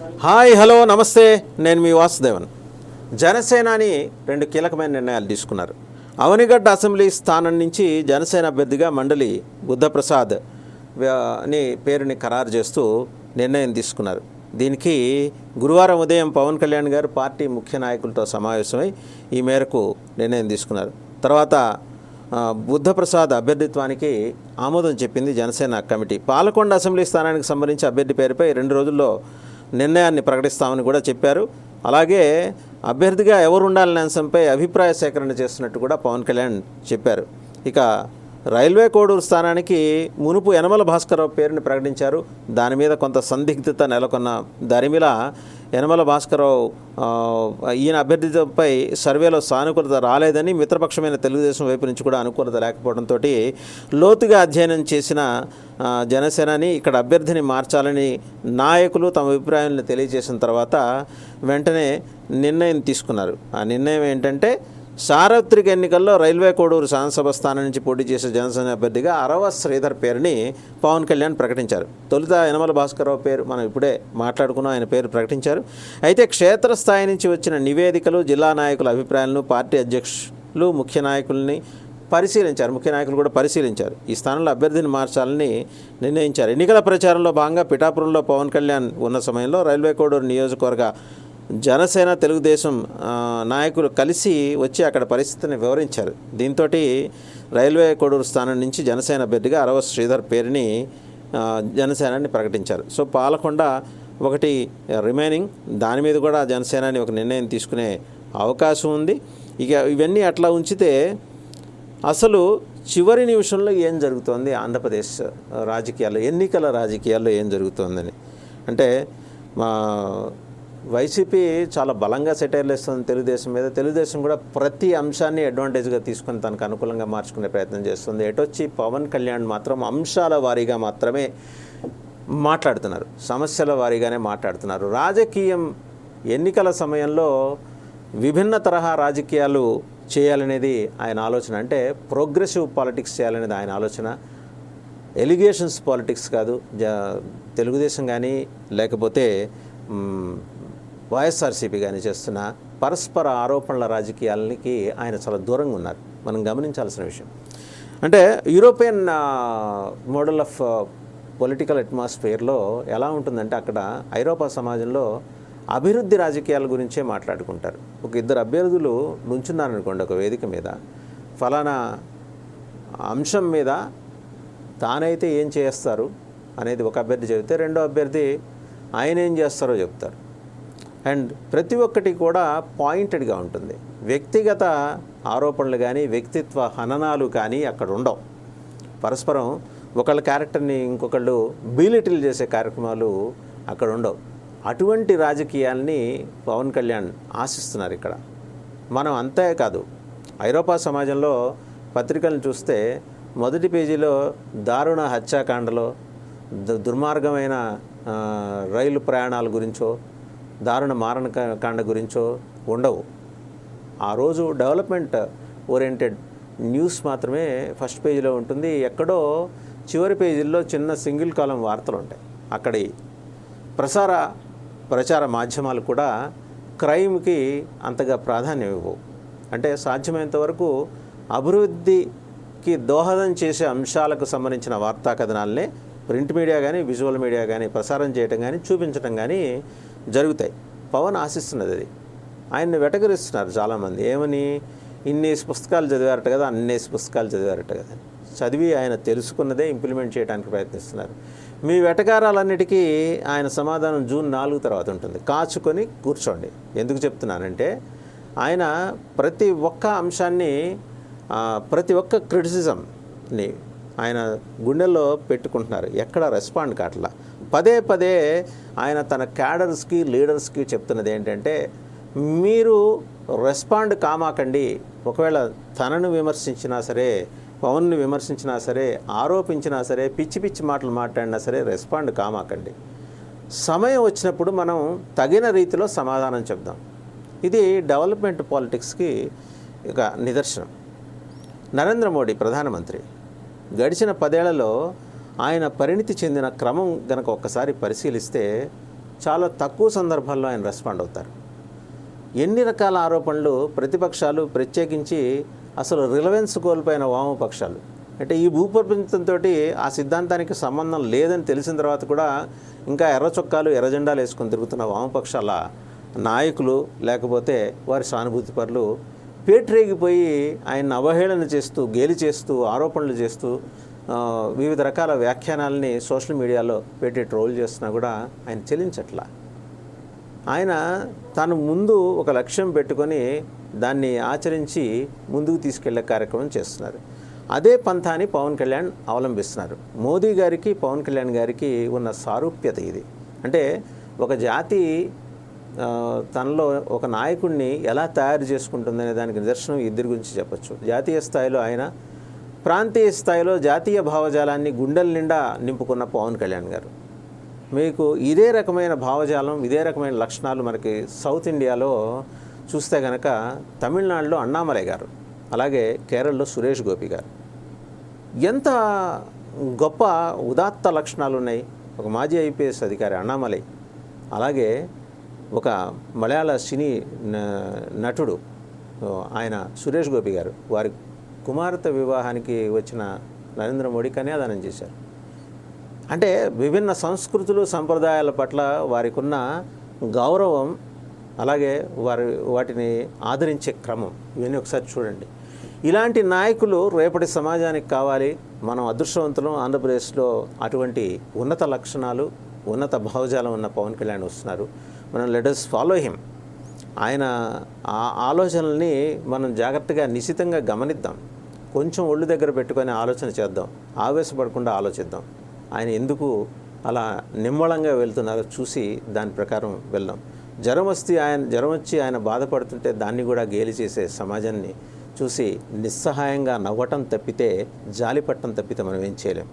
Hi hello నమస్తే. నేను మీ వాసుదేవన్. జనసేనాని రెండు కీలకమైన నిర్ణయాలు తీసుకున్నారు. అవనిగడ్డ అసెంబ్లీ స్థానం నుంచి జనసేన అభ్యర్థిగా మండలి బుద్ధప్రసాద్ అని పేరుని ఖరారు చేస్తూ నిర్ణయం తీసుకున్నారు. దీనికి గురువారం ఉదయం పవన్ కళ్యాణ్ గారు పార్టీ ముఖ్య నాయకులతో సమావేశమై ఈ మేరకు నిర్ణయం తీసుకున్నారు. తర్వాత బుద్ధప్రసాద్ అభ్యర్థిత్వానికి ఆమోదం చెప్పింది జనసేన కమిటీ. పాలకొండ అసెంబ్లీ స్థానానికి సంబంధించి అభ్యర్థి పేరుపై రెండు రోజుల్లో నిర్ణయాన్ని ప్రకటిస్తామని కూడా చెప్పారు. అలాగే అభ్యర్థిగా ఎవరు ఉండాలనే అంశంపై అభిప్రాయ సేకరణ చేస్తున్నట్టు కూడా పవన్ కళ్యాణ్ చెప్పారు. ఇక రైల్వే కోడూరు స్థానానికి మునుపు యనమల భాస్కరరావు పేరుని ప్రకటించారు. దాని మీద కొంత సందిగ్ధత నెలకొన్న దరిమిల యనమల భాస్కరరావు ఈయన అభ్యర్థిపై సర్వేలో సానుకూలత రాలేదని మిత్రపక్షమైన తెలుగుదేశం వైపు నుంచి కూడా అనుకూలత లేకపోవడంతో లోతుగా అధ్యయనం చేసిన జనసేనని ఇక్కడ అభ్యర్థిని మార్చాలని నాయకులు తమ అభిప్రాయాలను తెలియజేసిన తర్వాత వెంటనే నిర్ణయం తీసుకున్నారు. ఆ నిర్ణయం ఏంటంటే సార్వత్రిక ఎన్నికల్లో రైల్వే కోడూరు శాసనసభ స్థానం నుంచి పోటీ చేసే జనసేన అభ్యర్థిగా అరవ శ్రీధర్ పేరుని పవన్ కళ్యాణ్ ప్రకటించారు. తొలుత యనమల భాస్కరరావు పేరు మనం ఇప్పుడే మాట్లాడుకున్నాం ఆయన పేరు ప్రకటించారు. అయితే క్షేత్రస్థాయి నుంచి వచ్చిన నివేదికలు జిల్లా నాయకుల అభిప్రాయాలను పార్టీ అధ్యక్షులు ముఖ్య నాయకుల్ని పరిశీలించారు. ముఖ్య నాయకులు కూడా పరిశీలించారు. ఈ స్థానంలో అభ్యర్థిని మార్చాలని నిర్ణయించారు. ఎన్నికల ప్రచారంలో భాగంగా పిఠాపురంలో పవన్ కళ్యాణ్ ఉన్న సమయంలో రైల్వే కోడూరు నియోజకవర్గ జనసేన తెలుగుదేశం నాయకులు కలిసి వచ్చి అక్కడ పరిస్థితిని వివరించారు. దీంతో రైల్వే కొడూరు స్థానం నుంచి జనసేన అభ్యర్థిగా అరవ శ్రీధర్ పేరుని జనసేనాన్ని ప్రకటించారు. సో పాలకొండ ఒకటి రిమైనింగ్ దాని మీద కూడా జనసేనాని ఒక నిర్ణయం తీసుకునే అవకాశం ఉంది. ఇక ఇవన్నీ అట్లా ఉంచితే అసలు చివరి నిమిషంలో ఏం జరుగుతోంది ఆంధ్రప్రదేశ్ రాజకీయాల్లో? ఎన్నికల రాజకీయాల్లో ఏం జరుగుతోందని? అంటే మా వైసీపీ చాలా బలంగా సెటైర్లు ఇస్తుంది తెలుగుదేశం మీద. తెలుగుదేశం కూడా ప్రతి అంశాన్ని అడ్వాంటేజ్గా తీసుకొని తనకు అనుకూలంగా మార్చుకునే ప్రయత్నం చేస్తుంది. ఎటొచ్చి పవన్ కళ్యాణ్ మాత్రం అంశాల వారీగా మాత్రమే మాట్లాడుతున్నారు. సమస్యల వారీగానే మాట్లాడుతున్నారు. రాజకీయం ఎన్నికల సమయంలో విభిన్న తరహా రాజకీయాలు చేయాలనేది ఆయన ఆలోచన. అంటే ప్రోగ్రెసివ్ పాలిటిక్స్ చేయాలనేది ఆయన ఆలోచన. ఎలిగేషన్స్ పాలిటిక్స్ కాదు. జ తెలుగుదేశం కానీ లేకపోతే వైఎస్ఆర్సీపీ కానీ చేస్తున్న పరస్పర ఆరోపణల రాజకీయాలకి ఆయన చాలా దూరంగా ఉన్నారు. మనం గమనించాల్సిన విషయం. అంటే యూరోపియన్ మోడల్ ఆఫ్ పొలిటికల్ అట్మాస్ఫియర్లో ఎలా ఉంటుందంటే అక్కడ ఐరోపా సమాజంలో అభివృద్ధి రాజకీయాల గురించే మాట్లాడుకుంటారు. ఒక ఇద్దరు అభ్యర్థులు నుంచున్నారనుకోండి ఒక వేదిక మీద. ఫలానా అంశం మీద తానైతే ఏం చేస్తారు అనేది ఒక అభ్యర్థి చెబితే రెండో అభ్యర్థి ఆయన ఏం చేస్తారో చెప్తారు. అండ్ ప్రతి ఒక్కటి కూడా పాయింటెడ్గా ఉంటుంది. వ్యక్తిగత ఆరోపణలు కానీ వ్యక్తిత్వ హననాలు కానీ అక్కడ ఉండవు. పరస్పరం ఒకళ్ళ క్యారెక్టర్ని ఇంకొకళ్ళు బీలిటిల్ చేసే కార్యక్రమాలు అక్కడ ఉండవు. అటువంటి రాజకీయాల్ని పవన్ కళ్యాణ్ ఆశిస్తున్నారు ఇక్కడ. మనం అంతే కాదు. ఐరోపా సమాజంలో పత్రికలను చూస్తే మొదటి పేజీలో దారుణ హత్యాకాండలో దు- దుర్మార్గమైన రైలు ప్రయాణాల గురించో దారుణ మారణ కా- కాండ గురించో ఉండవు. ఆ రోజు డెవలప్మెంట్ ఓరియంటెడ్ న్యూస్ మాత్రమే ఫస్ట్ పేజీలో ఉంటుంది. ఎక్కడో చివరి పేజీల్లో చిన్న సింగిల్ కాలం వార్తలు ఉంటాయి. అక్కడి ప్రసార ప్రచార మాధ్యమాలు కూడా క్రైమ్కి అంతగా ప్రాధాన్యం ఇవ్వవు. అంటే సాధ్యమైనంత వరకు అభివృద్ధికి దోహదం చేసే అంశాలకు సంబంధించిన వార్తా కథనాలనే ప్రింట్ మీడియా కానీ విజువల్ మీడియా కానీ ప్రసారం చేయటం కానీ చూపించడం కానీ జరుగుతాయి. పవన్ ఆశిస్తున్నది అది. ఆయన్ని వెటకరిస్తున్నారు చాలామంది. ఏమని? ఇన్నేసి పుస్తకాలు చదివారట కదా అన్నేసి పుస్తకాలు చదివారట కదా. చదివి ఆయన తెలుసుకున్నదే ఇంప్లిమెంట్ చేయడానికి ప్రయత్నిస్తున్నారు. మీ వెటకారాలన్నిటికీ ఆయన సమాధానం జూన్ నాలుగు తర్వాత ఉంటుంది. కాచుకొని కూర్చోండి. ఎందుకు చెప్తున్నానంటే ఆయన ప్రతి ఒక్క అంశాన్ని ప్రతి ఒక్క క్రిటిసిజంని ఆయన గుండెల్లో పెట్టుకుంటున్నారు. ఎక్కడ రెస్పాండ్ కావట్లా? పదే పదే ఆయన తన క్యాడర్స్కి లీడర్స్కి చెప్తున్నది ఏంటంటే మీరు రెస్పాండ్ కామాకండి. ఒకవేళ తనను విమర్శించినా సరే పవన్ని విమర్శించినా సరే ఆరోపించినా సరే పిచ్చి పిచ్చి మాటలు మాట్లాడినా సరే రెస్పాండ్ కామాకండి. సమయం వచ్చినప్పుడు మనం తగిన రీతిలో సమాధానం చెప్దాం. ఇది డెవలప్మెంట్ పాలిటిక్స్కి ఒక నిదర్శనం. నరేంద్ర మోడీ ప్రధానమంత్రి గడిచిన పదేళ్ళలో ఆయన పరిణితి చెందిన క్రమం గనక ఒక్కసారి పరిశీలిస్తే చాలా తక్కువ సందర్భాల్లో ఆయన రెస్పాండ్ అవుతారు. ఎన్ని రకాల ఆరోపణలు ప్రతిపక్షాలు ప్రత్యేకించి అసలు రిలవెన్స్ కోల్పోయిన వామపక్షాలు. అంటే ఈ భూప్రపంచంతో ఆ సిద్ధాంతానికి సంబంధం లేదని తెలిసిన తర్వాత కూడా ఇంకా ఎర్ర చొక్కాలు ఎర్ర జెండాలు వేసుకొని తిరుగుతున్న వామపక్షాల నాయకులు లేకపోతే వారి సానుభూతి పరులు పేట్రేగిపోయి ఆయన అవహేళన చేస్తూ గేలి చేస్తూ ఆరోపణలు చేస్తూ వివిధ రకాల వ్యాఖ్యానాలని సోషల్ మీడియాలో పెట్టి ట్రోల్ చేస్తున్నా కూడా ఆయన చెల్లించట్లా. ఆయన తాను ముందు ఒక లక్ష్యం పెట్టుకొని దాన్ని ఆచరించి ముందుకు తీసుకెళ్ళే కార్యక్రమం చేస్తున్నారు. అదే పంథాని పవన్ కళ్యాణ్ అవలంబిస్తున్నారు. మోదీ గారికి పవన్ కళ్యాణ్ గారికి ఉన్న సారూప్యత ఇది. అంటే ఒక జాతి తనలో ఒక నాయకుడిని ఎలా తయారు చేసుకుంటుందనే దానికి నిదర్శనం ఇద్దరి గురించి చెప్పచ్చు. జాతీయ స్థాయిలో ఆయన ప్రాంతీయ స్థాయిలో జాతీయ భావజాలాన్ని గుండెల నిండా నింపుకున్న పవన్ కళ్యాణ్ గారు. మీకు ఇదే రకమైన భావజాలం ఇదే రకమైన లక్షణాలు మనకి సౌత్ ఇండియాలో చూస్తే కనుక తమిళనాడులో అన్నామలై గారు అలాగే కేరళలో సురేష్ గోపి గారు. ఎంత గొప్ప ఉదాత్త లక్షణాలు ఉన్నాయి. ఒక మాజీ ఐపీఎస్ అధికారి అన్నామలై అలాగే ఒక మలయాళ సినీ నటుడు ఆయన సురేష్ గోపి గారు వారి కుమార్తె వివాహానికి వచ్చిన నరేంద్ర మోడీ కన్యాదానం చేశారు. అంటే విభిన్న సంస్కృతులు సంప్రదాయాల పట్ల వారికి ఉన్న గౌరవం అలాగే వారి వాటిని ఆదరించే క్రమం. ఇవన్నీ ఒకసారి చూడండి. ఇలాంటి నాయకులు రేపటి సమాజానికి కావాలి. మనం అదృష్టవంతులం. ఆంధ్రప్రదేశ్లో అటువంటి ఉన్నత లక్షణాలు ఉన్నత భావజాలం ఉన్న పవన్ కళ్యాణ్ వస్తున్నారు. మనం లెటర్స్ ఫాలో హిమ్ ఆయన ఆ ఆలోచనల్ని మనం జాగ్రత్తగా నిశితంగా గమనిద్దాం. కొంచెం ఒళ్ళు దగ్గర పెట్టుకొని ఆలోచన చేద్దాం. ఆవేశపడకుండా ఆలోచిద్దాం. ఆయన ఎందుకు అలా నిమ్మళంగా వెళ్తున్నారో చూసి దాని ప్రకారం వెళ్దాం. జ్వరం వస్తే ఆయన జ్వరం వచ్చి ఆయన బాధపడుతుంటే దాన్ని కూడా గేలి చేసే సమాజాన్ని చూసి నిస్సహాయంగా నవ్వటం తప్పితే జాలిపట్టం తప్పితే మనం ఏం చేయలేం.